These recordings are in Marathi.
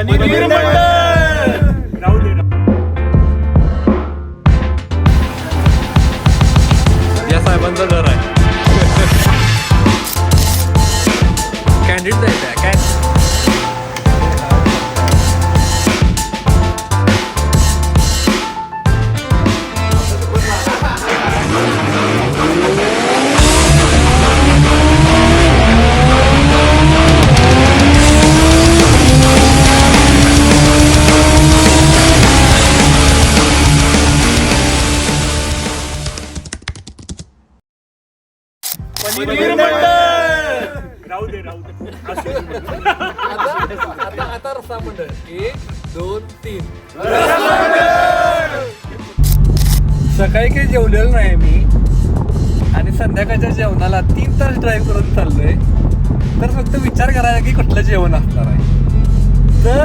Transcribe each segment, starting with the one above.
पनीर मटर राहू दे या साहेबांचं घर आहे. कॅन्डिड जायचं आहे काय? पनीर मटर राहू दे राहू दे. असू दे. आता आता रस्ता मंडळ. एक दोन तीन. सकाळी काही जेवलेलं नाही मी. आणि संध्याकाळच्या जेवणाला तीन तास ड्राईव्ह करून चाललोय. तर फक्त विचार करायचा की कुठलं जेवण असणार आहे. तर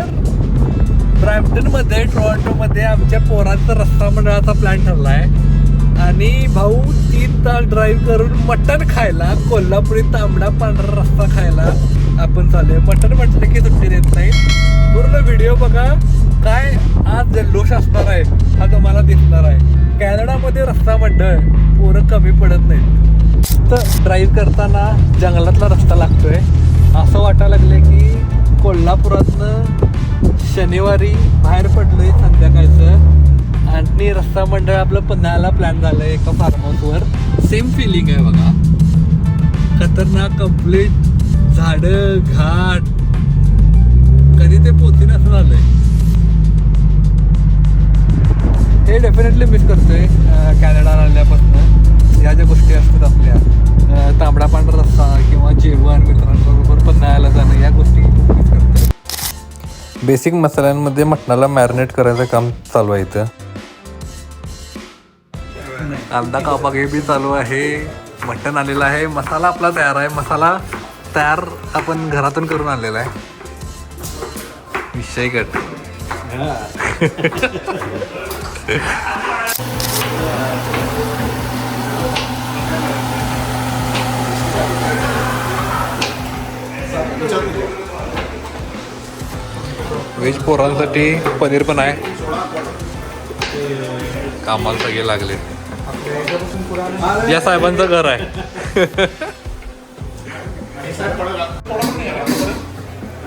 ब्रॅम्प्टनमध्ये टोरंटोमध्ये आमच्या पोरांचा रस्ता मंडळाचा प्लॅन ठरला आहे आणि भाऊ तीन तास ड्राईव्ह करून मटण खायला कोल्हापुरी तांबडा पांढरा रस्ता खायला आपण चालूय मटण म्हटलं की सुट्टी देत नाही. पूर्ण व्हिडिओ बघा. काय आज जल्लोष असणार आहे हा तुम्हाला दिसणार आहे. कॅनडामध्ये रस्ता मंडळ पोरं कमी पडत नाहीत. तर ड्राईव्ह करताना जंगलातला रस्ता लागतोय. असं वाटायला लागले की कोल्हापुरातनं शनिवारी बाहेर पडलोय संध्याकाळचं. आणि रस्ता मंडळ आपलं पन्हाळ्याला प्लॅन झालंय एका फार्म हाऊसवर सेम फिलिंग आहे बघा. खतरनाक कंप्लीट झाडं घाट. कधी ते पोचीन असं झालंय. हे डेफिनेटली मिस करतोय कॅनडा आल्यापासून. या ज्या गोष्टी असतात आपल्या तांबडा पांढरा रस्ता किंवा जेवण मित्रांबरोबर पन्हाळ्याला जाणं या गोष्टी मिस करतोय. बेसिक मसाल्यांमध्ये मटणाला मॅरिनेट करायचं काम चालू आहे इथं. कांदा कापागे बी चालू आहे. मटण आलेलं आहे. मसाला आपला तयार आहे. मसाला तयार आपण घरातून करून आणलेला आहे. विषय कट. व्हेज पोरांसाठी पनीर पण आहे. कामाला सगळे लागले. या साहेबांचं घर आहे.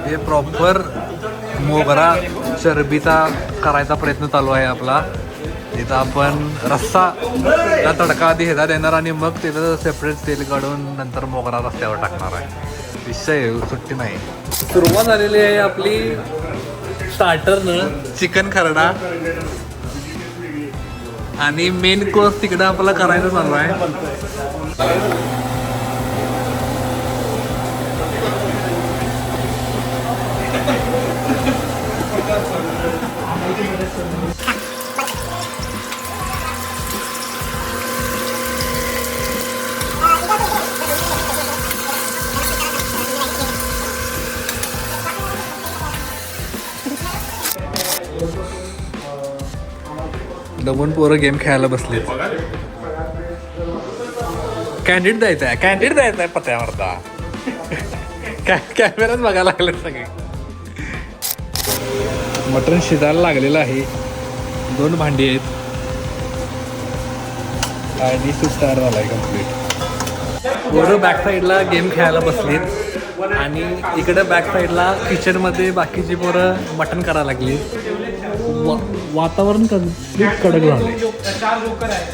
हे प्रॉपर मोगरा चरबीचा करायचा प्रयत्न चालू आहे आपला. तिथं आपण रस्सा ला तडका आधी ह्याचा देणार आणि मग तिथं सेपरेट तेल काढून नंतर मोगरा रस्त्यावर टाकणार आहे. विषय सुट्टी नाही. सुरुवात झालेली आहे आपली स्टार्टरनं चिकन खरडा. आणि मेन कोर्स तिकडं आपला करायचं चालू आहे. दोन पोरं गेम खेळायला बसले कॅन्डिड द्यायचा आहे कॅन्डिड द्यायचा आहे पत्यावरचा कॅमेराच बघायला लागले सगळे. मटण शिजायला लागलेलं आहे. दोन भांडी आहेत. आणि सूप झाला आहे कंप्लीट पोरं बॅक साईडला गेम खेळायला बसलीत. आणि इकडं बॅक साईडला किचनमध्ये बाकीची पोरं मटण करायला लागली वातावरण कंप्लीट कडक झालंय?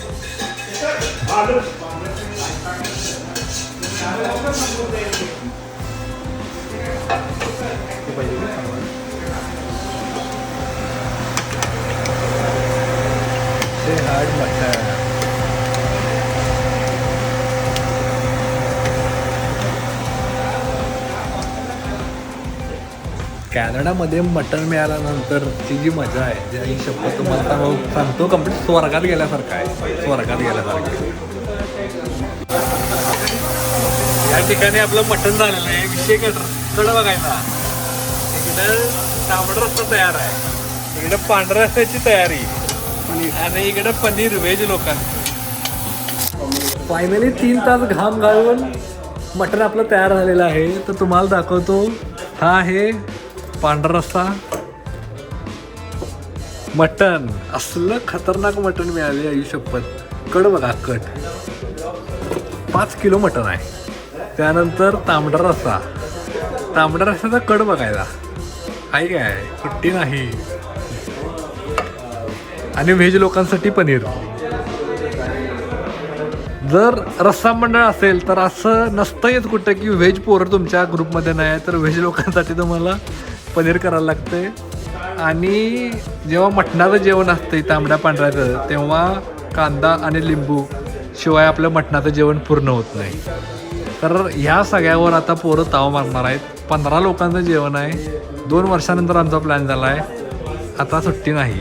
ते हार्ड मटण. कॅनडामध्ये मटण मिळाल्यानंतर ती जी मजा आहे जी आई शपथ तुम्हाला सांगू- सांगतो कंप्लीट स्वर्गात गेल्यासारखं आहे. स्वर्गात गेल्यासारखं. या ठिकाणी आपलं मटण झालेलं आहे विषय कड कड बघायचा. इकडं तांबडा रस्ता तयार आहे. इकडं पांढऱ्या रस्त्याची तयारी. आणि इकडं पनीर व्हेज लोकांचं. फायनली तीन तास घाम घालून मटण आपलं तयार झालेलं आहे. तर तुम्हाला दाखवतो हा आहे पांढरा रस्सा मटण. असलं खतरनाक मटण मिळाले आई शपथ. कड बघा कट. पाच किलो मटण आहे. त्यानंतर तांबडा रस्सा तांबडा रस्साचा कड बघायला. आहे काय सुट्टी नाही. आणि व्हेज लोकांसाठी पनीर. जर रस्सा मंडळ असेल तर असं नसतं येत कुठं की व्हेज पोरं तुमच्या ग्रुपमध्ये नाही आहे तर व्हेज लोकांसाठी तुम्हाला पनीर करायला लागतंय. आणि जेव्हा मटणाचं जेवण असतंय तांबड्या पांढऱ्याचं तेव्हा कांदा आणि लिंबू शिवाय आपलं मटणाचं जेवण पूर्ण होत नाही. तर ह्या सगळ्यावर आता पोरं ताव मारणार आहेत. पंधरा लोकांचं जेवण आहे. दोन वर्षानंतर आमचा प्लॅन झाला आहे आता सुट्टी नाही.